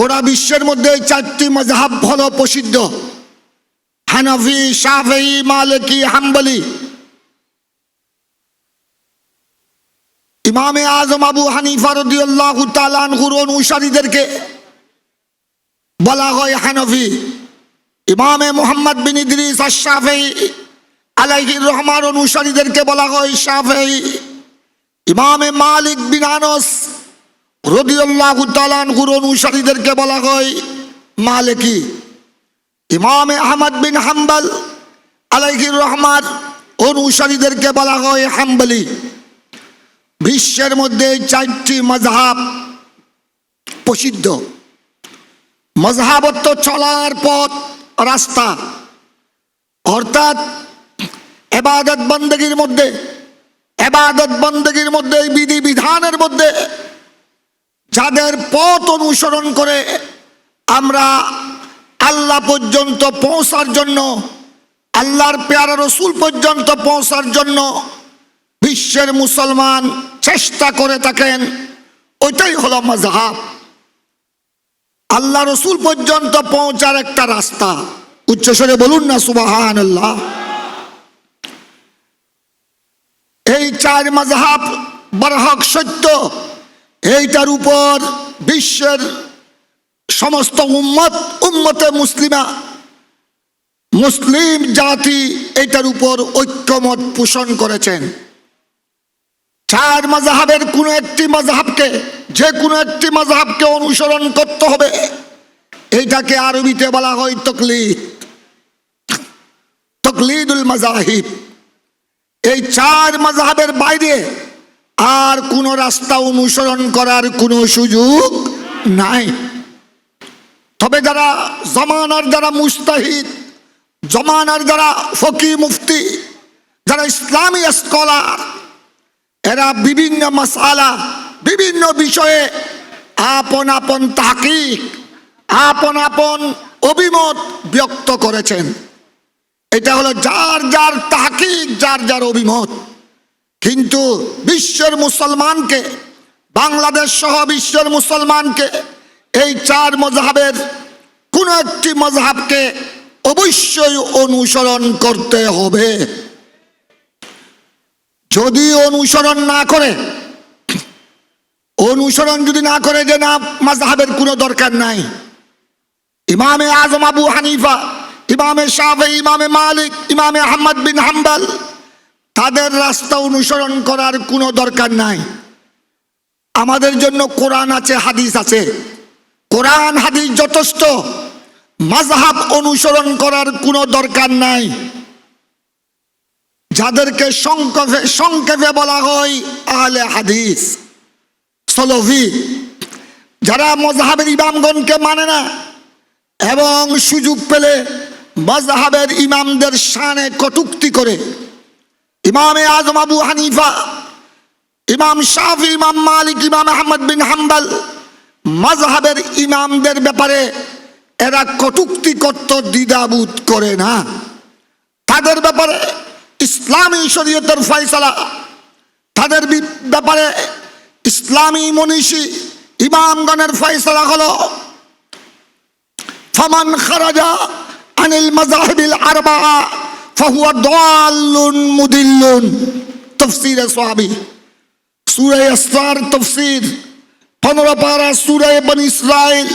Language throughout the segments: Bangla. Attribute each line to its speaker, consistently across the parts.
Speaker 1: গোড়া বিশ্বের মধ্যে এই চারটি মজাহাব হলো প্রসিদ্ধ। হানাফি, শাফি, মালিকি, হাম্বলি। ইমামে আজম আবু হানিফা অনুসারীদেরকে বলা হয় হানফি। ইমামে মোহাম্মদ বিন ইদ্রিস আশ-শাফি আলাইহির রহমান অনুসারীদেরকে বলা হয় শাফি। ইমামে মালিক বিন আনস রদিয়াল্লাহু তাআলা আনহুর অনুসারীদেরকে বলা হয়, মালিকি ইমামে আহমদ বিন হাম্বল আলাইহির রহমান অনুসারীদেরকে বলা হয় হাম্বলি। বিশ্বের মধ্যে চারটি মজহাব প্রসিদ্ধ। মজহাব অর্থ চলার পথ, রাস্তা। অর্থাৎ এবাদত বন্দগীর মধ্যে, এবাদত বন্দগীর মধ্যে বিধি বিধানের মধ্যে যাদের পথ অনুসরণ করে আমরা আল্লাহ পর্যন্ত পৌঁছার জন্য, আল্লাহর পেয়ারা রসুল পর্যন্ত পৌঁছার জন্য বিশ্বের মুসলমান চেষ্টা করে থাকেন, ওইটাই হলো মজাহাব আল্লাহ রসুল পর্যন্ত পৌঁছার একটা রাস্তা। উচ্চস্বরে বলুন না সুবাহান আল্লাহ এই চার মজাহাব বরহক সত্য। এইটার উপর বিশ্বের সমস্ত উম্মত, উম্মতে মুসলিমা, মুসলিম জাতি এটার উপর ঐক্যমত পোষণ করেছেন। চার মজাহাবের কোনো একটি মজাহাবকে যে কোনো একটি মজাহাবকে অনুসরণ করতে হবে, এইটাকে আরবিতে বলা হয় তকলিদ। তকলিদুল মজাহিব এই চার মজাহাবের বাইরে আর কোনো রাস্তা অনুসরণ করার কোনো সুযোগ নাই। তবে যারা জমানার যারা মুস্তাহিদ, জমানার যারা ফকি মুফতি, যারা ইসলামী স্কলার, এরা বিভিন্ন মশালা বিভিন্ন বিষয়ে আপন আপন তাকিক আপন আপন অভিমত ব্যক্ত করেছেন। এটা হলো যার যার তাকিক যার যার অভিমত। কিন্তু বিশ্বের মুসলমানকে, বাংলাদেশ সহ বিশ্বের মুসলমানকে এই চার মজাহাবের কোন একটি মজাহাবকে অবশ্যই অনুসরণ করতে হবে। যদি অনুসরণ না করে, অনুসরণ যদি না করে যে না, মাজাহাবের কোনো দরকার নাই। ইমামে আজম আবু হানিফা, ইমামে শাহে ইমামে মালিক, ইমামে আহমদ বিন হাম্বাল তাদের রাস্তা অনুসরণ করার কোনো দরকার নাই। আমাদের জন্য কোরআন আছে, হাদিস আছে। কোরআন, হাদিস যথেষ্ট। মাযহাব অনুসরণ করার কোনো দরকার নাই। যাদেরকে সংক্ষেপে সংক্ষেপে বলা হয় আহলে হাদিস সলভি যারা মজাহাবের ইমামগণকে মানে না, এবং সুযোগ পেলে মজাহাবের ইমামদের শানে কটুক্তি করে ইমামে আজম আবু হানিফা, ইমাম শাফি, ইমাম মালিক, ইমাম আহমদ বিন হাম্বাল মজহাবের ইমামদের ব্যাপারে এরা কটুক্তি করত, দ্বিধাবোধ করে না। তাদের ব্যাপারে ইসলামী শরীয়তের ফয়সালা, তাদের ব্যাপারে ইসলামী মনীষী ইমামগণের ফয়সালা হলো, ফমান খারাজা আনিল মাজাহিবিল আরবা ফাহুয়া দাল্লুন মুদিল্লুন তফসিরে সাহাবী সূরা ইসরার তফসির পনেরো পারা সূরা বনি ইসরাইল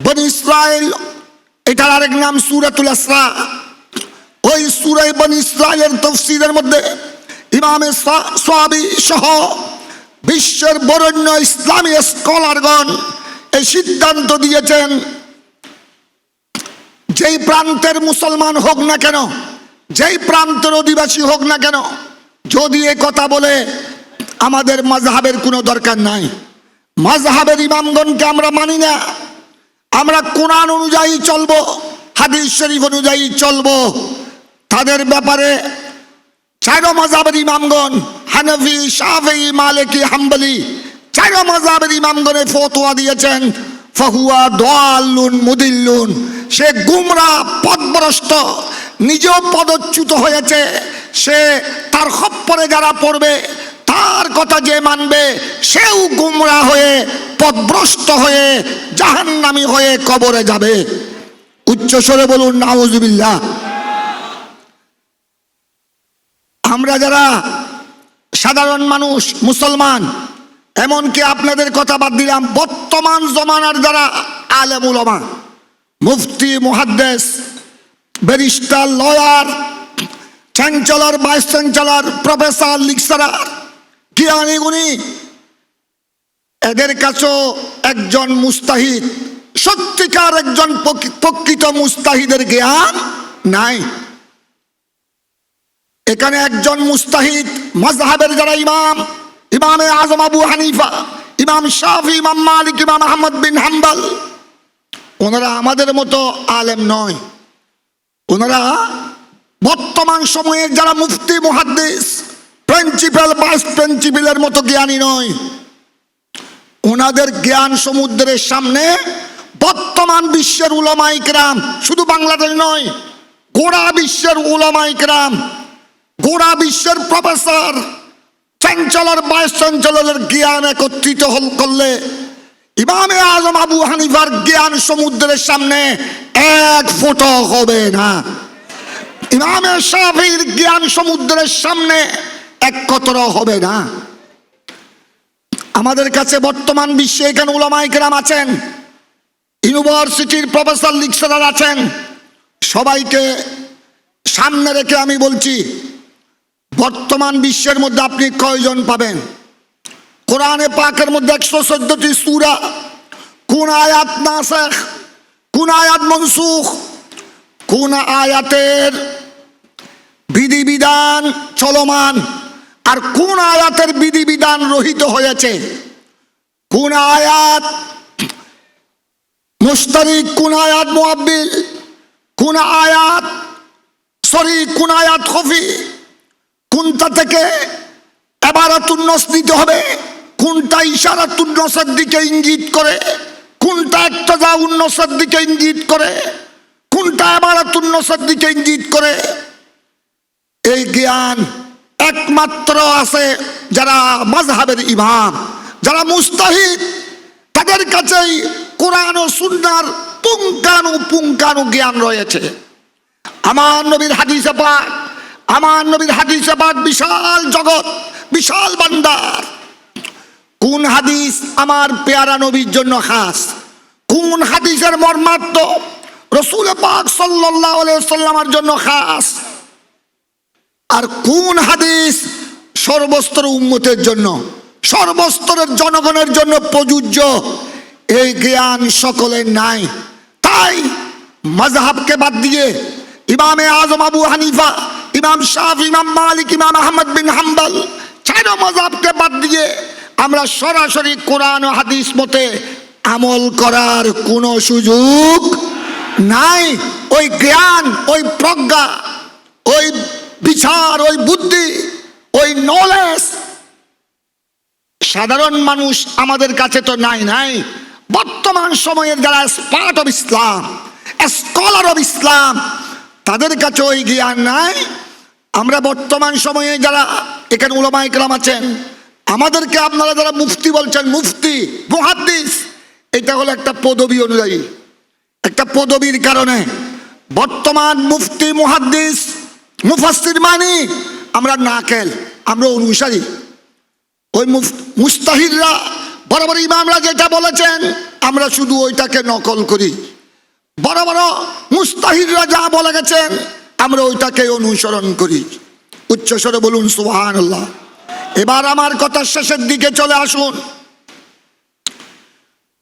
Speaker 1: বনি ইসরাইল এটার আরেক নাম সূরাতুল আসরা ওই সূরা বনি ইসরাইলের তফসিরের মধ্যে ইমামে সাহাবী সহ বিশ্বের বরেণ্য ইসলামী স্কলারগণ এই সিদ্ধান্ত দিয়েছেন। যেই প্রান্তের মুসলমান হোক না কেন যেই প্রান্তের অধিবাসী হোক না কেন, যদি এ কথা বলে, আমাদের মাযহাবের কোনো দরকার নাই। মাযহাবের ইমামগণকে আমরা মানি না। আমরা কোরআন অনুযায়ী চলব, হাদিস শরীফ অনুযায়ী চলব। তাদের ব্যাপারে চারো মাযহাবের ইমামগণ, হানফি, শাফি, মালিকি, হাম্বলি, চারো মাযহাবের ইমামগণে ফতোয়া দিয়েছেন, ফাহুয়া দাল্লুন মুদিল্লুন। সে গুমরা, পদভ্রষ্ট নিজেও পদচ্যুত হয়েছে। সে তার খপ্পরে যারা পড়বে, তার কথা যে মানবে, সেও গুমরা হয়ে পথভ্রষ্ট হয়ে, জাহান্নামি হয়ে কবরে যাবে। উচ্চস্বরে বলুন, নাউজুবিল্লাহ। আমরা যারা সাধারণ মানুষ, মুসলমান, এমনকি আপনাদের কথা বাদ দিলাম, বর্তমান জমানার যারা আলেম উলামা মুফতি, মুহাদ্দেস barrister, lawyer, chancellor, vice chancellor, professor, lecturer জ্ঞানী গুণী এদের কাছেও একজন মুস্তাহিদ, সত্যিকার একজন প্রকৃ- প্রকৃত মুস্তাহিদের জ্ঞান নাই। এখানে একজন মুস্তাহিদ মজহাবের যারা ইমাম, ইমামে আজম আবু হানিফা, ইমাম শাফি, ইমাম মালিক, ইমাম আহমদ বিন হাম্বাল, ওনারা আমাদের মতো আলেম নয়। ওনারা বর্তমান সময়ের যারা মুফতি, মুহাদ্দিস প্রিন্সিপাল ভাইস প্রিন্সিপালের মতো জ্ঞানী নয়। ওনাদের জ্ঞান সমুদ্রের সামনে বর্তমান বিশ্বের উলামাইকরাম শুধু বাংলাদেশ নয়, গোড়া বিশ্বের উলামাইকরাম গোড়া বিশ্বের প্রফেসর চ্যান্সেলর ভাইস চ্যান্সেলরের জ্ঞান একত্রিত হল করলে ইমামে আজম আবু হানিফার জ্ঞান সমুদ্রের সামনে এক ফোঁটা হবে না। ইমামে শাফির জ্ঞান সমুদ্রের সামনে এক কতর হবে না। আমাদের কাছে বর্তমান বিশ্বে এখানে উলামাই কেরাম আছেন, ইউনিভার্সিটির প্রফেসর লিকচারার আছেন। সবাইকে সামনে রেখে আমি বলছি, বর্তমান বিশ্বের মধ্যে আপনি কয়জন পাবেন? কোরআনে পাকের মধ্যে একশো চোদ্দটি সুরা। কোন আয়াত নাসেখ, কোন আয়াত মনসুখ, কোন আয়াতের বিধিবিধান চলমান, আর কোন আয়াতের বিধিবিধান রহিত হয়েছে? কোন আয়াত মুস্তারিক কোন আয়াত মুআব্বিল, কোন আয়াত সরি, কোন আয়াত খফি, কোনটা থেকে এবারাতুন্নস দিতে হবে? কোনটা ইশারাতুন্নসের দিকে ইঙ্গিত করে? কোনটা একটা যা উন্নসের দিকে ইঙ্গিত করে? কোনটা এবারাতুন্নসের দিকে ইঙ্গিত করে? এই জ্ঞান একমাত্র আছে যারা মাজহাবের ইমাম, যারা মুস্তাহিদ। তাদের কাছেই কোরআন ও সুন্নার পুঙ্কানু পুঙ্কানু জ্ঞান রয়েছে। আমার নবীর হাদিসে পাক, আমার নবীর হাদিসে পাক বিশাল জগৎ, বিশাল বান্দার। কোন হাদিস আমার পেয়ারা নবীর জন্য খাস? কোন হাদিসের মর্মার্থ রসুল পাক সাল্লাহ সাল্লামার জন্য খাস? আর কোন হাদিস সর্বস্তর উম্মতের জন্য, সর্বস্তরের জনগণের জন্য প্রযোজ্য? এই জ্ঞান সকলের নাই। তাই মজহাবকে বাদ দিয়ে ইমামে আজম আবু হানিফা, ইমাম শাহ ইমাম মালিক, ইমাম আহমদ বিন হাম্বল, চার মজাবকে বাদ দিয়ে আমরা সরাসরি কোরআন ও হাদিস মতে আমল করার কোনো সুযোগ নাই। ওই জ্ঞান, ওই প্রজ্ঞা, ওই বিচার, ওই বুদ্ধি, ওই নলেজ সাধারণ মানুষ আমাদের কাছে তো নাই নাই। বর্তমান সময়ের যারা expert of Islam scholar of Islam তাদের কাছে ওই জ্ঞান নাই। আমরা বর্তমান সময়ে যারা, এখানে উলামা ইকরাম আছেন আমাদেরকে আপনারা যারা মুফতি বলছেন, মুফতি, মুহাদ্দিস, এটা হলো একটা পদবী অনুযায়ী। একটা পদবীর কারণে বর্তমান মুফতি, মুহাদ্দিস, মুফাসসির মানি আমরা না নাকেল, আমরা অনুসারী। ওই মুস্তাহিদরা, বড় বড় ইমামরা যেটা বলেছেন, আমরা শুধু ওইটাকে নকল করি। বড় বড় মুস্তাহিদরা যা বলে গেছেন, আমরা ওইটাকে অনুসরণ করি। উচ্চস্বরে বলুন সুবাহান এবার আমার কথার শেষের দিকে চলে আসুন।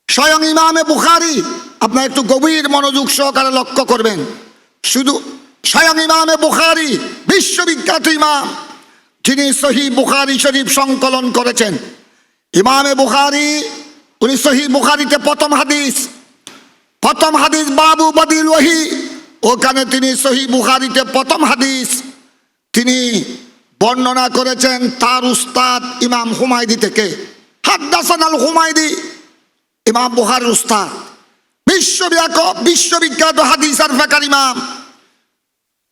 Speaker 1: স্বয়ং ইমামে বুখারি, আপনার একটু গভীর মনোযোগ সহকারে লক্ষ্য করবেন। শুধু স্বয়ং ইমামে বুখারি, বিশ্ববিখ্যাত ইমাম যিনি সহি বুখারি শরীফ সংকলন করেছেন। ইমামে বুখারি, উনি সহি বুখারিতে প্রথম হাদিস প্রথম হাদিস বাবু বদিল ওহি ওখানে তিনি সহি বুখারিতে প্রথম হাদিস, তিনি বর্ণনা করেছেন তার উস্তাদ ইমাম হুমায়দি থেকে। হাদ্দাসান আল হুমায়দি ইমাম বুখারির উস্তাদ। বিশ্বব্যাপক, বিশ্ববিখ্যাত হাদিস আর ফেকার ইমাম।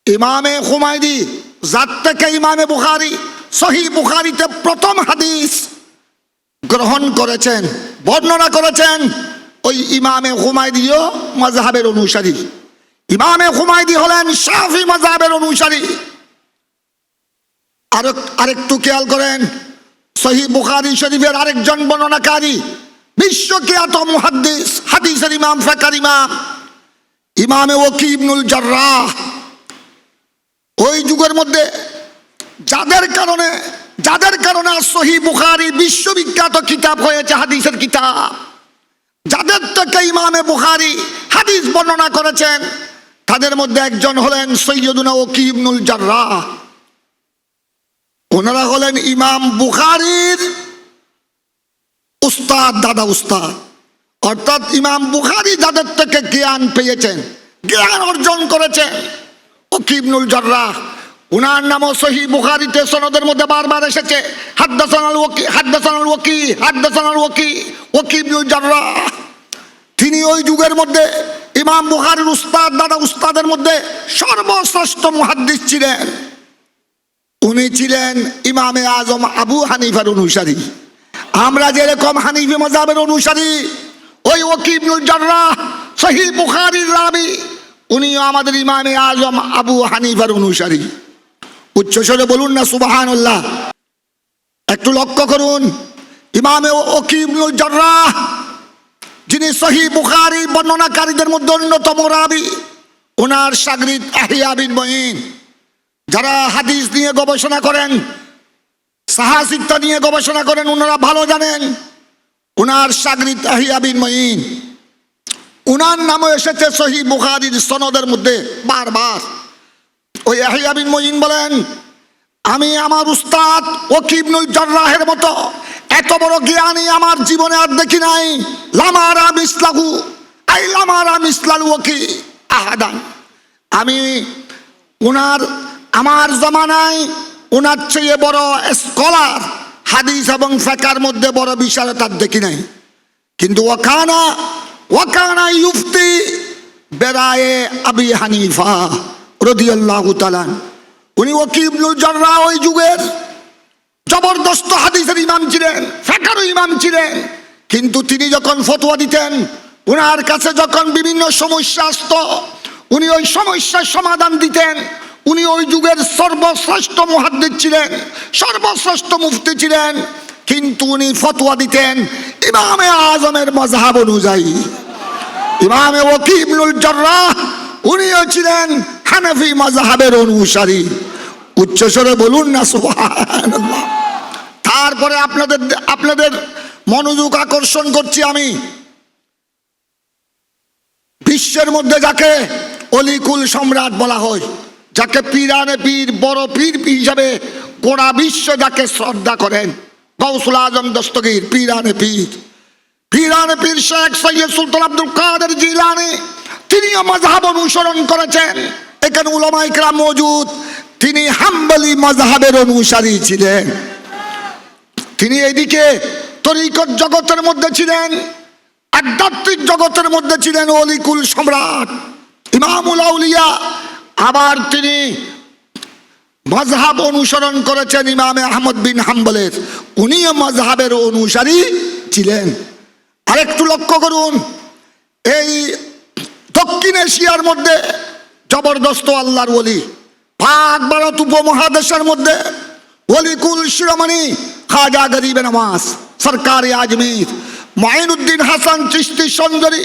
Speaker 1: ইমামে হুমায়দি যার থেকে ইমামে বুখারি সহি বুখারিতে প্রথম হাদিস গ্রহণ করেছেন, বর্ণনা করেছেন ওই ইমামে হুমায়দিও মজাহাবের অনুসারী। ইমামে হুমায়দি হলেন শাফি মজাহাবের অনুসারী। আর, আরেকটু খেয়াল করেন। সহি বুখারি শরীফের আরেকজন বর্ণনাকারী, বিশ্বখ্যাত মুহাদ্দিস, হাদিসের ইমাম ফেকার ইমাম, ইমামে ওকি ইবনুল জার্রাহ। ওই যুগের মধ্যে যাদের কারণে যাদের কারণে সহি বুখারি বিশ্ববিখ্যাত কিতাব হয়েছে, হাদিসের কিতাব। যাদের থেকে ইমামে বুখারি হাদিস বর্ণনা করেছেন, তাদের মধ্যে একজন হলেন সৈয়দুনা ওকি ইবনুল জার্রাহ। ওনারা হলেন ইমাম বুখারির উস্তাদ, দাদা উস্তাদ। অর্থাৎ ইমাম বুখারি যাদের থেকে জ্ঞান পেয়েছেন, জ্ঞান অর্জন করেছেন। ওকিবনুল জর্রাহ, উনার নামও সহি বুখারিতে সনদের মধ্যে বারবার এসেছে। হাদ্দাসানাল ওকি হাদ্দাসানাল ওকি হাদ্দাসানাল ওকি ওকিবনুল জর্রাহ। তিনি ওই যুগের মধ্যে ইমাম বুখারির উস্তাদ, দাদা উস্তাদের মধ্যে সর্বশ্রেষ্ঠ মুহাদ্দিস ছিলেন। উনি ছিলেন ইমামে আজম আবু হানিফার অনুসারী। আমরা যেরকম হানিফি মজাবের অনুসারী, ওই ওকিবনুল জার্রাহ সহি বুখারির রাবি, উনিও আমাদের ইমামে আজম আবু হানিফার অনুসারী। উচ্চস্বরে বলুন না সুবাহান্লাহ একটু লক্ষ্য করুন, ইমামে ওকিবনুল জার্রাহ, যিনি সহি বুখারি বর্ণনাকারীদের মধ্যে অন্যতম রাবি, ওনার সাগরিদ আহিয়া বিন মঈন। যারা হাদিস নিয়ে গবেষণা করেন সাহাসিকতা নিয়ে গবেষণা করেন ওনারা ভালো জানেন। উনার সাগরিত আহিয়া বিন উনার নামও এসেছে সহি বুখারির সনদের মধ্যে, বারবার। ওই আহিয়া বিন মঈন বলেন, আমি আমার উস্তাদ ওকিবনুল জার্রাহের মতো এত বড় জ্ঞানী আমার জীবনে আর দেখি নাই। লামারা মিসলাহু, আই লামারা মিসলাল ওকি আহাদান। আমি উনার আমার জমানায় উনার চেয়ে বড় স্কলার হাদিস এবং ফেকার মধ্যে বড় বিশালতার দেখি নাই। কিন্তু ওখানা ওখানা ইউফতি বেড়ায়ে আবি হানিফা রদিয়াল্লাহু তালান উনি ওকিবনুল জর্রা ওই যুগের জবরদস্ত হাদিসের ইমাম ছিলেন ফেকারও ইমাম ছিলেন। কিন্তু তিনি যখন ফতোয়া দিতেন ওনার কাছে যখন বিভিন্ন সমস্যা আসতো, উনি ওই সমস্যার সমাধান দিতেন। উনি ওই যুগের সর্বশ্রেষ্ঠ মুহাদ্দিদ ছিলেন, সর্বশ্রেষ্ঠ মুফতি ছিলেন, কিন্তু উনি ফতোয়া দিতেন ইমামে আজমের মজাহাব অনুযায়ী। ইমামে ওকিবনুল জর্রাহ, উনিও ছিলেন হানাফি মজাহাবের অনুসারী। উচ্চস্বরে বলুন না তারপরে আপনাদের আপনাদের মনোযোগ আকর্ষণ করছি আমি। বিশ্বের মধ্যে যাকে অলিকুল সম্রাট বলা হয়। যাকে পীরানে পীর, বড় পীর হিসাবে গোড়া বিশ্ব যাকে শ্রদ্ধা করেন। গৌসুল আজম দস্তগীর, পীরানে পীর। পীরানে পীর শেখ সৈয়দ সুলতান আব্দুল কাদের জিলানি, তিনিও মজাহাব অনুসরণ করেছেন। এখানে উলামা ইকরাম মজুদ, তিনি হাম্বলি মজাহাবের অনুসারী ছিলেন। তিনি এদিকে তরিকত জগতের মধ্যে ছিলেন, আধ্যাত্মিক জগতের মধ্যে ছিলেন অলিকুল সম্রাট। ইমামুল আউলিয়া আবার তিনি মজহাব অনুসরণ করেছেন ইমামে আহমদ বিন হাম্বলের। উনিও মজহাবের অনুসারী ছিলেন। আরেকটু লক্ষ্য করুন, এই দক্ষিণ এশিয়ার মধ্যে জবরদস্ত আল্লাহর ওলি, পাক ভারত উপমহাদেশের মধ্যে ওলিকুল শিরোমণি খাজা গরিব নওয়াজ সরকারি আজমির মাইনুদ্দিন হাসান চিস্তি সঞ্জরি,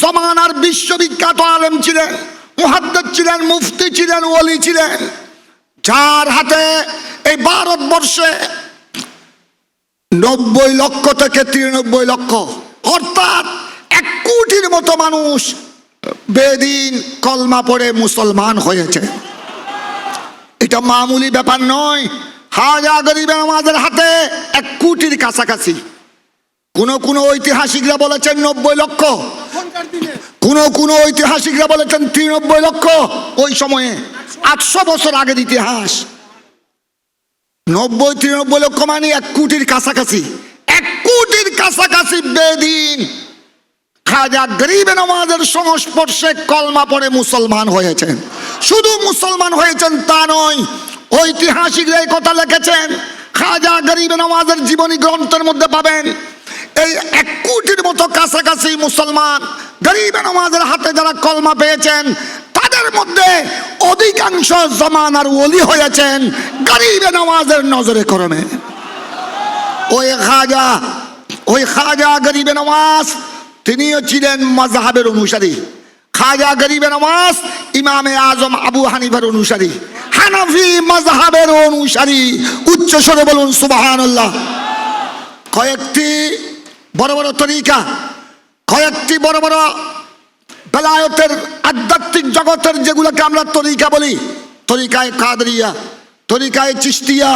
Speaker 1: জমানার বিশ্ববিখ্যাত আলেম ছিলেন। মুহাদ্দিদ ছিলেন, মুফতি ছিলেন ওলি ছিলেন। যার হাতে এই ভারতবর্ষে নব্বই লক্ষ থেকে তিরানব্বই লক্ষ, অর্থাৎ এক কোটির মতো মানুষ বেদিন কলমা পড়ে মুসলমান হয়েছে। এটা মামুলি ব্যাপার নয়, হাজা গরিব আমাদের হাতে এক কোটির কাছাকাছি। কোন কোন ঐতিহাসিকরা বলেছেন নব্বই লক্ষ। কোন কোন ঐতিহাসিকরা বলেছেন তিরানব্বই লক্ষ ওই সময়ে আটশো বছর আগের ইতিহাস। নব্বই, তিরানব্বই লক্ষ মানে এক কোটির কাছাকাছি। এক কোটির কাছাকাছি বেদিন। খাজা গরিবে নমাজের সংস্পর্শে কলমা পড়ে মুসলমান হয়েছেন। শুধু মুসলমান হয়েছেন তা নয়, ঐতিহাসিকরা এই কথা লিখেছেন, খাজা গরিব নামাজের জীবনী গ্রন্থের মধ্যে পাবেন এই এক কোটির মতো কাছাকাছি মুসলমান গরিব নমাজের হাতে যারা কলমা পেয়েছেন, তাদের মধ্যে অধিকাংশ জমানার ওলি হয়েছেন গরিব নমাজের নজরে করমে ওই খাজা ওই খাজা গরিবে নওয়াজ তিনিও ছিলেন মজাহাবের অনুসারী। খাজা গরিবে নওয়াজ ইমামে আজম আবু হানিফার অনুসারী। হানাফি মজাহাবের অনুসারী। উচ্চ স্বরে বলুন সুবহানাল্লাহ। কয়েকটি বড় বড় তরিকা, কয়েকটি বড় বড় বেলায়তের আধ্যাত্মিক জগতের যেগুলোকে আমরা তরিকা বলি, তরিকায় কাদরিয়া, তরিকায় চিস্তিয়া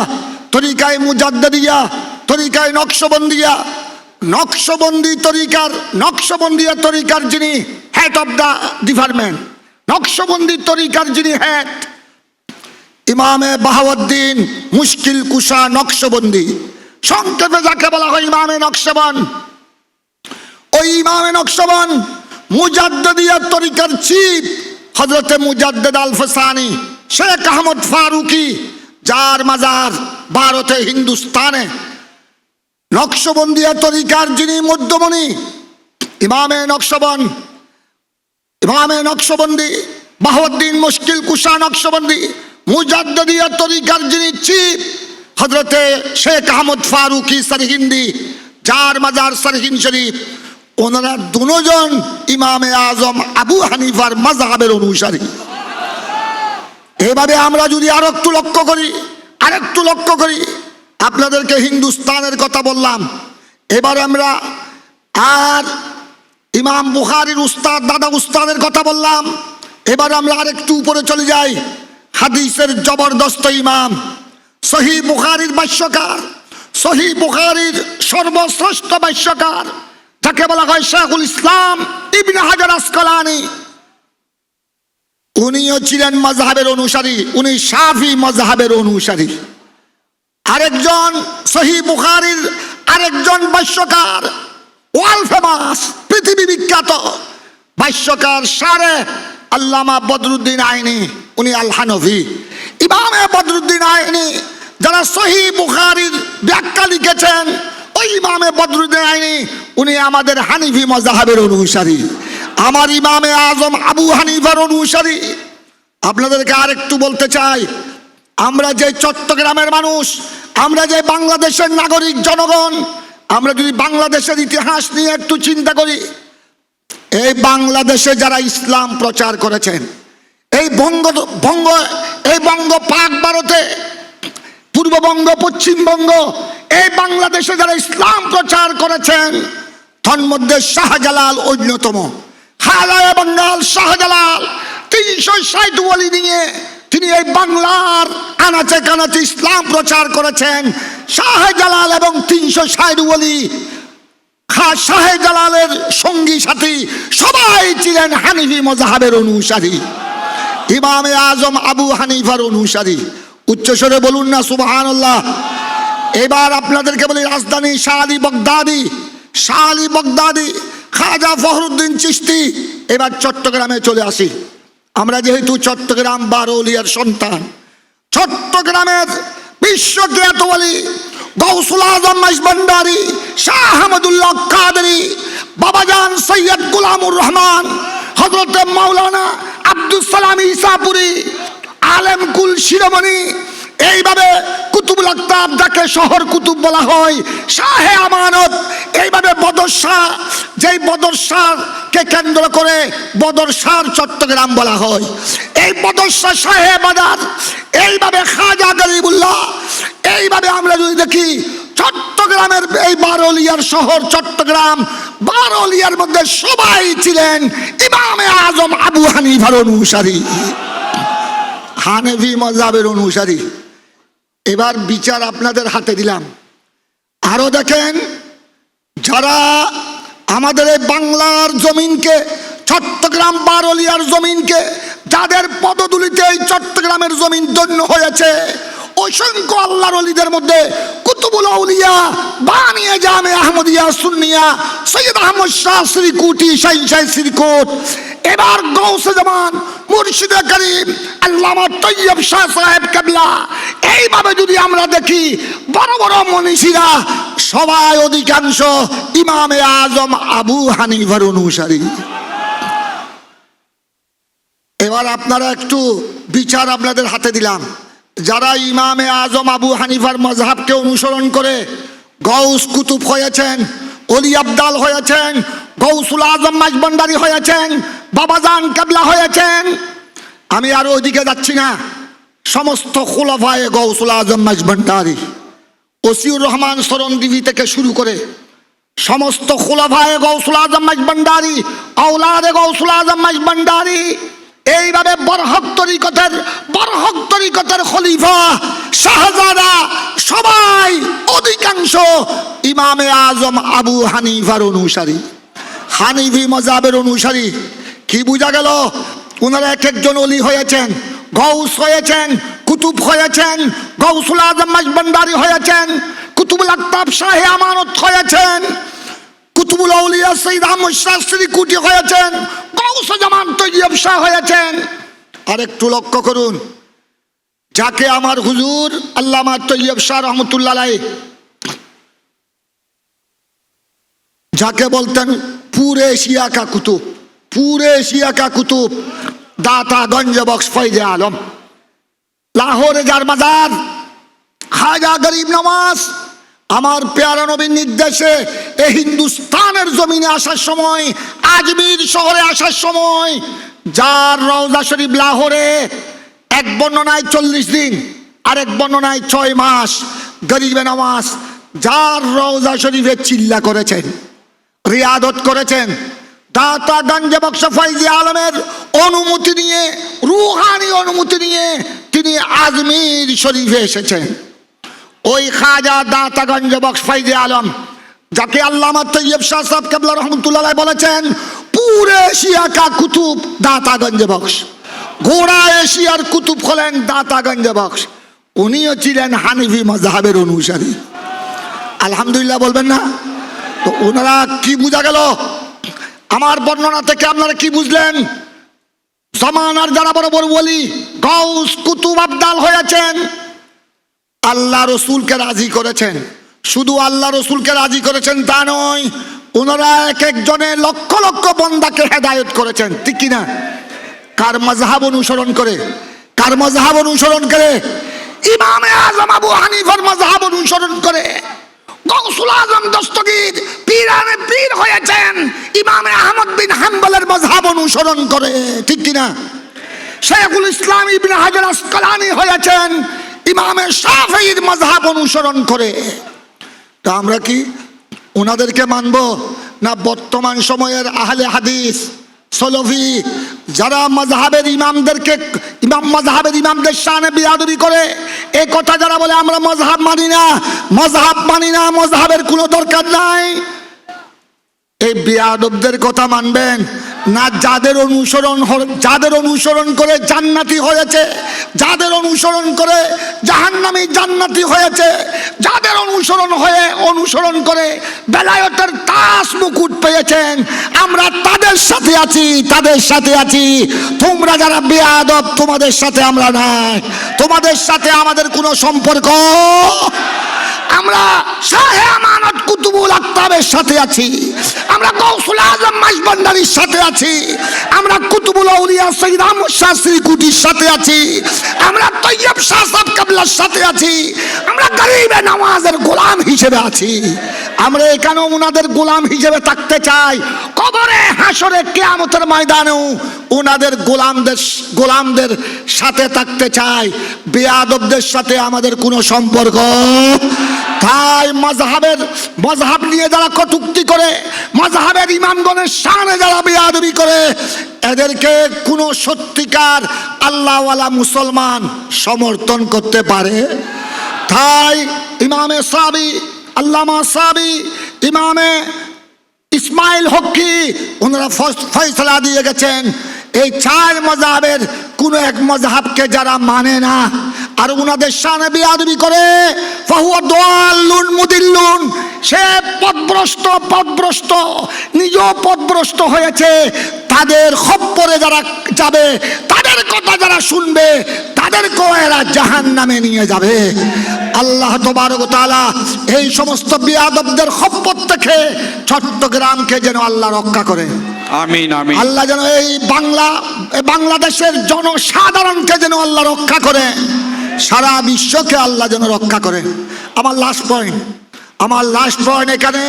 Speaker 1: তরিকায় মুজাদ্দিয়া তরিকায় নকশবন্দিয়া, নকশবন্দি তরিকার, নকশবন্দিয়া তরিকার যিনি হেড অব দ্য ডিপার্টমেন্ট নকশবন্দি তরিকার যিনি হেড ইমামে বাহাউদ্দিন মুশকিল কুশা নকশবন্দি। সংক্ষেপে যাকে বলা হয় ইমামে নকশবন। ওই ইমামে নকশবন মুজাদ্দিয়া তরিকার চিফ হজরতে মুজাদ্দেদ আল ফসানি শেখ আহমদ ফারুকি, যার মাজার ভারতে, হিন্দুস্তানে। নকশবন্দিয়া তরিকার যিনি মধ্যমণি, ইমামে নকশবন, ইমামে নকশবন্দি বাহদ্দিন মুশকিল কুশা নকশবন্দি মুজাদ্দিয়া তরিকার যিনি চিফ হজরতে শেখ আহমদ ফারুকি সরহিন্দি যার মাজার সরহিন শরীফ, ওনারা দুজন ইমামে আজম আবু হানিফার মাজাহাবের অনুসারী। এভাবে আমরা যদি আর একটু লক্ষ্য করি, আরেকটু লক্ষ্য করি, আপনাদেরকে হিন্দুস্তানের কথা বললাম। এবার আমরা আর ইমাম বুখারির উস্তাদ, দাদা উস্তাদের কথা বললাম। এবার আমরা আরেকটু উপরে চলে যাই। হাদিসের জবরদস্ত ইমাম। সহি বুখারির ভাষ্যকার, সহি বুখারির সর্বশ্রেষ্ঠ ভাষ্যকার, যাকে বলা হয় শেখুল ইসলাম ইবনে হাজার আসকালানি। উনিও ছিলেন মজাহাবের অনুসারী, উনি সাফি মজাহাবের অনুসারী। আরেকজন সহি বুখারির, আরেকজন ভাষ্যকার ওয়াল ফেমাস পৃথিবী বিখ্যাত। ভাষ্যকার সারে আল্লামা বদরুদ্দিন আইনি, উনি আল হানফি ইমামে বদরুদ্দিন আইনি যারা সহি বুখারির ব্যাখ্যা লিখেছেন, ওই ইমামে বদরুদ্দিন আইনি, উনি আমাদের হানিফি মজাহাবের অনুসারী। আমার ইমামে আজম আবু হানিফার অনুসারী। আপনাদেরকে আরেকটু বলতে চাই, আমরা যে চট্টগ্রামের মানুষ, আমরা যে বাংলাদেশের নাগরিক জনগণ, আমরা যদি বাংলাদেশের ইতিহাস নিয়ে একটু চিন্তা করি, এই বাংলাদেশে যারা ইসলাম প্রচার করেছেন, এই বঙ্গ বঙ্গ, এই বঙ্গ পাক ভারতে পূর্ববঙ্গ, পশ্চিমবঙ্গ, এই বাংলাদেশে যারা ইসলাম প্রচার করেছেন তন্মধ্যে শাহজালাল অন্যতম। হালায় বাঙ্গাল শাহজালাল, তিনশো ষাট বলি নিয়ে তিনি এই বাংলার আনাচে কানাচে ইসলাম প্রচার করেছেন। শাহজালাল এবং তিনশো ষাট বলি খা শাহজালালের সঙ্গী সাথী, সবাই ছিলেন হানিফি মজাহাবের অনুসারী। ইমামে আজম আবু হানিফার অনুসারী। উচ্চস্বরে বলুন না সুবাহান এবার আপনাদেরকে বলি, রাজধানী শাহ আলী বগদাদি শাহ আলী বগদাদি, খাজা ফখরুদ্দিন চিস্তি এবার চট্টগ্রামে চলে আসি। আমরা যেহেতু চট্টগ্রাম বারৌলিয়ার সন্তান, চট্টগ্রামের বিশ্বজ্ঞাত বলি, গৌসুল আজম মাইজবান্ডারি শাহ আহমদুল্লাহ কাদরি, বাবাজান সৈয়দ গুলামুর রহমান হজরত মাওলানা আব্দুল সালাম ইসাপুরি আলেম কুল শিরোমণি। এইভাবে কুতুবুল আক্তাব যাকে শহর কুতুব বলা হয়, শাহে আমানত। এইভাবে বদর শাহ যেই বদর শাহকে কেন্দ্র করে বদর শাহ চট্টগ্রাম বলা হয়। এই বদর শাহ শাহে বাজার এইভাবে খাজা গরিবুল্লাহ, এইভাবে আমরা যদি দেখি, চট্টগ্রামের এই বারোলিয়ার শহর চট্টগ্রাম, বারোলিয়ার মধ্যে সবাই ছিলেন ইমামে আজম আবু হানিফার অনুসারী। হানেফি মজাবের অনুসারী। এবার বিচার আপনাদের হাতে দিলাম। আরও দেখেন, যারা আমাদের এই বাংলার জমিনকে, চট্টগ্রাম বারলিয়ার জমিনকে, যাদের পদদুলিতে এই চট্টগ্রামের জমিন ধন্য হয়েছে অসংখ্য আল্লাহর অলিদের মধ্যে কুতুবুল আউলিয়া, বানিয়ে জামে আহমদিয়া, সুন্নিয়া, সৈয়দ আহমদ শাহ শ্রীকুটি শাহিন শাহ শ্রীকুট এবার গৌসে জামান, মুর্শিদে করিম, আল্লামা তৈয়ব শাহ সাহেব কেবলা। এইভাবে যদি আমরা দেখি, বড় বড় মনীষীরা, সবাই অধিকাংশ ইমামে আজম আবু হানিফার অনুসারী। এবার আপনারা একটু বিচার আপনাদের হাতে দিলাম। যারা ইমামে আজম আবু হানিফার মজহাবকে অনুসরণ করে গৌস কুতুব হয়েছেন, অলি আবদাল হয়েছেন, গৌসুল আজম মাঝবন্ডারি হয়েছেন, বাবাজান কাবলা হয়েছেন। আমি আর ওইদিকে যাচ্ছি না। সমস্ত খোলাফায় গৌসুল আজম মাঝবন্ডারি ওসিউর রহমান সরণদিঘি থেকে শুরু করে সমস্ত খোলাফায় গৌসুল আজম মাঝবন্ডারি আউলাদে গৌসুল আজম মাঝবন্ডারি এইভাবে বরহক তরিকতের বরহক তরিকতের খলিফা, শাহজাদা, সবাই অধিকাংশ ইমামে আজম আবু হানিফার অনুসারী। হানিফি মজাবের অনুসারী। কি বোঝা গেল? ওনারা এক একজন অলি হয়েছেন, গৌস হয়েছেন, কুতুব হয়েছেন, গৌসুল আজম মাঝবন্ডারি হয়েছেন, কুতুবুল আক্তাব শাহে আমানত হয়েছেন। কুতুবুল আউলিয়া সৈয়দ আহমদ শাস্ত্রী কুটি হয়েছেন জামান তৈয়ব হয়েছেন। আর একটু লক্ষ্য করুন, যাকে আমার হুজুর আল্লামা তৈয়ব শাহ রহমতুল্লাহ যাকে বলতেন পুরে এশিয়া কা কুতুব, পুরে এশিয়া কা কুতুব, দাতা গঞ্জ বক্স ফৈজে আলম, লাহোরে যার মাজার, খাজা গরিব নওয়াজ আমার পেয়ারা নবীর নির্দেশে এই হিন্দুস্তানের জমিনে আসার সময়, আজমির শহরে আসার সময়, যার রওজা শরীফ লাহোরে এক বর্ণনায় চল্লিশ দিন আরেক বর্ণনায় ছয় মাস গরিবে নওয়াজ যার রওজা শরীফে চিল্লা করেছেন, রিয়াদত করেছেন, দাতা গঞ্জে বক্স ফৈজি আলমের অনুমতি নিয়ে, রুহানি অনুমতি নিয়ে তিনি আজমির শরীফে এসেছেন। ওই খাজা দাতাগঞ্জ বক্স ফাইজে আলম, যাকে আল্লামা তৈয়ব শাহ সাহেব কেবলা রহমতুল্লাহ বলেছেন, পুরে এশিয়া কা কুতুব দাতাগঞ্জ বক্স। গোড়া এশিয়ার কুতুব হলেন দাতাগঞ্জ বক্স। উনিও ছিলেন হানিফি মজাহাবের অনুসারী। আলহামদুলিল্লাহ বলবেন না? তো ওনারা কি বোঝা গেল? আমার বর্ণনা থেকে আপনারা কি বুঝলেন? জমানার যারা বড় বড় বলি গৌস কুতুব আবদাল হয়েছেন। আল্লাহ রসুলকে রাজি করেছেন। শুধু আল্লাহ রসুলকে রাজি করেছেন তা নয় ওনারা এক একজনে লক্ষ লক্ষ বন্দাকে হেদায়ত করেছেন, ঠিক কিনা? কার মজাহাব অনুসরণ করে? কার মজাহাব অনুসরণ করে? ইমামে আজম আবু হানিফার মজাহাব অনুসরণ করে। গৌসুল আজম দস্তগীর পীরানে পীর হয়েছেন, ইমামে আহমদ বিন হাম্বলের মজাহাব অনুসরণ করে, ঠিক কিনা? শেখুল ইসলাম ইবনে হাজার আসকালানি হয়েছেন ইমামে শাফির মজহাব অনুসরণ করে। তা আমরা কি ওনাদেরকে মানব? না বর্তমান সময়ের আহলে হাদিস, সলফি, যারা মজহাবের ইমামদেরকে, ইমাম মজহাবের ইমামদের সামনে বিয়াদবি করে? এ কথা যারা বলে, আমরা মজহাব মানি না মজহাব মানি না মজহাবের কোনো দরকার নাই। এই বিয়াদবদের কথা মানবেন? না যাদের অনুসরণ যাদের অনুসরণ করে জান্নাতি হয়েছে, যাদের অনুসরণ করে জাহান্নামী জান্নাতি হয়েছে, যাদের অনুসরণ হয়ে অনুসরণ করে বেলায়তের তাস মুকুট পেয়েছেন, আমরা তাদের সাথে আছি, তাদের সাথে আছি। তোমরা যারা বেয়াদব, তোমাদের সাথে আমরা নাই। তোমাদের সাথে আমাদের কোনো সম্পর্ক? আমরা আমানত আক্তাবের সাথে আছি। আমরা গৌসুল আজম মাইজবান্ডারির সাথে আছি। আমরা কুতুবুল আউলিয়া আহমদ শাস্ত্রী কুটির সাথে আছি। আমরা তৈয়ব শাহ সাহেব কাবলার সাথে আছি। আমরা গরিবে নামাজের গোলাম হিসেবে আছি। আমরা এখানে ওনাদের গোলাম হিসেবে থাকতে চাই। কবরে হাসরে কেয়ামতের ময়দানেও ওনাদের গোলামদের গোলামদের সাথে থাকতে চাই। বেয়াদবদের সাথে আমাদের কোনো সম্পর্ক। তাই মজহাবের মজহাব নিয়ে যারা কটুক্তি করে মজহাবের ইমামগণের সামনে যারা বেয়াদবি করে, এদেরকে কোনো সত্যিকার আল্লাহওয়ালা মুসলমান সমর্থন করতে পারে? তাই ইমামে সাবি, আল্লামা সাবি, ইমামে ইসমাইল হকি ওনারা ফয়সলা দিয়ে গেছেন। এই চার মজাহের কোনো এক মজাহাবকে যারা মানে না আর ওনাদের সামনে বিয়াদবি করে ফাহুয়া দোয়াল্লুন মুদিল্লুন সে পদভ্রষ্ট পদভ্রষ্ট নিজেও পদভ্রষ্ট হয়েছে। তাদের খপ্পরে যারা যাবে তাদের কথা যারা শুনবে তাদেরকেও এরা জাহান নামে নিয়ে যাবে। আল্লাহ তবারক তাআলা এই সমস্ত বিয়াদবদের খপ্পর থেকে চট্টগ্রামকে যেন আল্লাহ রক্ষা করে।
Speaker 2: আমিন আমিন।
Speaker 1: আল্লাহ যেন এই বাংলা বাংলাদেশের জনসাধারণকে যেন আল্লাহ রক্ষা করে। সারা বিশ্বকে আল্লাহ যেন রক্ষা করে। আমার লাস্ট পয়েন্ট আমার লাস্ট পয়েন্ট এখানে,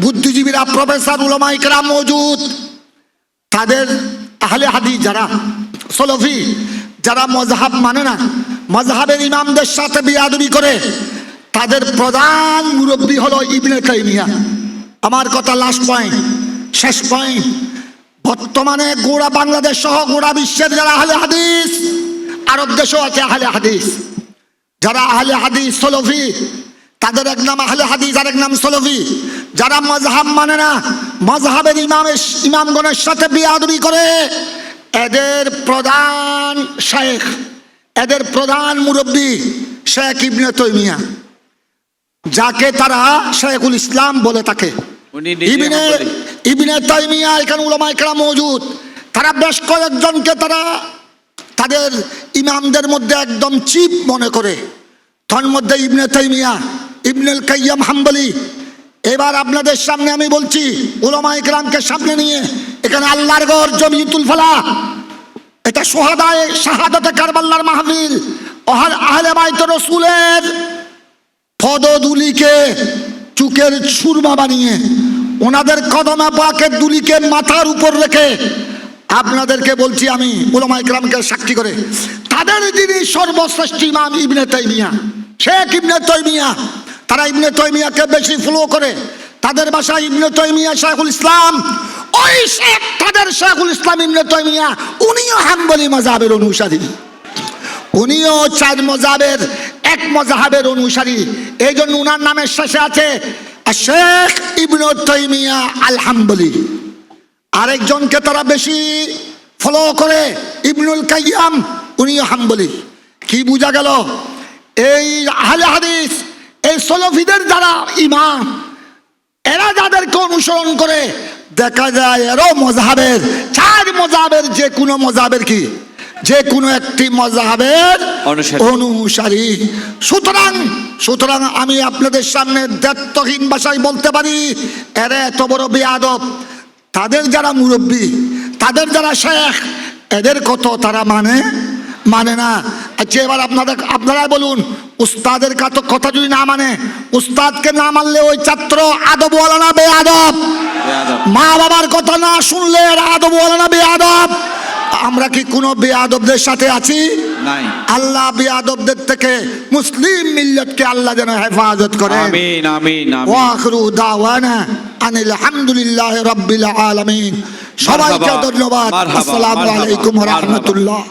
Speaker 1: বুদ্ধিজীবীরা প্রফেসর উলমাইকরা মজুদ। তাদের আহলে হাদিস যারা, সলফি, যারা মজাহাব মানে না মজাহাবের ইমামদের সাথে বিয়াদবি করে, তাদের প্রধান মুরব্বী হলো ইবনে তাইমিয়া। আমার কথা লাস্ট পয়েন্ট শেষ পয়েন্ট বর্তমানে গোড়া বাংলাদেশ সহ গোড়া বিশ্বের যারা আহলে হাদিস আরব দেশও আছে আহলে হাদিস। যারা আহলে হাদিস সলফি তাদের এক নাম আহলে হাদিস আর এক নাম সলফি। যারা মজহাব মানে না মজহাবের ইমামের ইমামগণের সাথে বিয়াদবি করে এদের প্রধান শেখ এদের প্রধান মুরব্বী শেখ ইবনে তৈমিয়া যাকে তারা শেখুল ইসলাম বলে থাকে। ইবনে। ইবনে তাইমিয়া এখানে উলামায়ে কেরাম মজুদ। তারা বেশ কয়েকজনকে তারা তাদের ইমামদের মধ্যে একদম চিপ মনে করে। তার মধ্যে ইবনে তাইমিয়া, ইবনুল কাইয়াম হাম্বলি। এবার আপনাদের সামনে আমি বলছি উলামা ইকরামকে সামনে নিয়ে এখানে আল্লাহর গড় জমিতুল ফালা। এটা সোহাদায় শাহাদাতে কারবাল্লার মাহফিল। ওহার আহলে বাইত রসুলের পদদুলিকে চুকের সুরমা বানিয়ে, ওনাদের কদমা পাকের দুলিকে মাথার উপর রেখে আপনাদেরকে বলছি আমি উলামা ইকরামকে সাক্ষী করে, তাদের যিনি সর্বশ্রেষ্ঠ ইমাম ইবনে তৈমিয়া শেখ ইবনে তৈমিয়া তারা ইবনে তৈমিয়াকে বেশি ফলো করে, তাদের বাসা ইবনে তৈমিয়া শেখুল ইসলাম, ওই শেখ, তাদের শেখুল ইসলাম ইবনে তৈমিয়া উনিও হাম্বলি মজাবের অনুসারী। উনিও চার মজাবের এক মজাহাবের অনুসারী। এই জন্য উনার নামের শেষে আছে, শেখ ইবনে তৈমিয়া আল হাম্বলি আরেকজনকে তারা বেশি ফলো করে ইবনুল কাইয়াম উনিও হাম্বলি। কি বোঝা গেল? এই আহলে হাদিস এই সলফিদের যারা ইমাম এরা যাদেরকে অনুসরণ করে দেখা যায় এরও মজাবের চার মজাবের যে কোনো মজাবের কি? যে কোনো একটি
Speaker 2: অনুসারী।
Speaker 1: অনুসারী। সুতরাং সুতরাং আমি আপনাদের সামনে দায়িত্বহীন ভাষায় বলতে পারি এরা এত বড় বেয়াদব। তাদের যারা মুরব্বী, তাদের যারা শেখ, এদের কত তারা মানে? মানে না। আচ্ছা এবার আপনাদের আপনারা বলুন, উস্তাদের কথা যদি না মানে? উস্তাদকে না মানলে ওই ছাত্র আদব বলে না বে আদব মা বাবার কথা না শুনলে আদব বলে না বে আদব আমরা কি কোনো বেয়াদবদের সাথে আছি? আল্লাহ বিয়াদবদের থেকে মুসলিম মিল্লতকে আল্লাহ যেন হেফাজত করে
Speaker 2: আমিন আমিন আমিন।
Speaker 1: ওয়াখরু দাওয়ানা আনিল হামদুলিল্লাহি রাব্বিল আলামিন। সবাইকে ধন্যবাদ। আসসালামু আলাইকুম ওয়া রাহমাতুল্লাহ।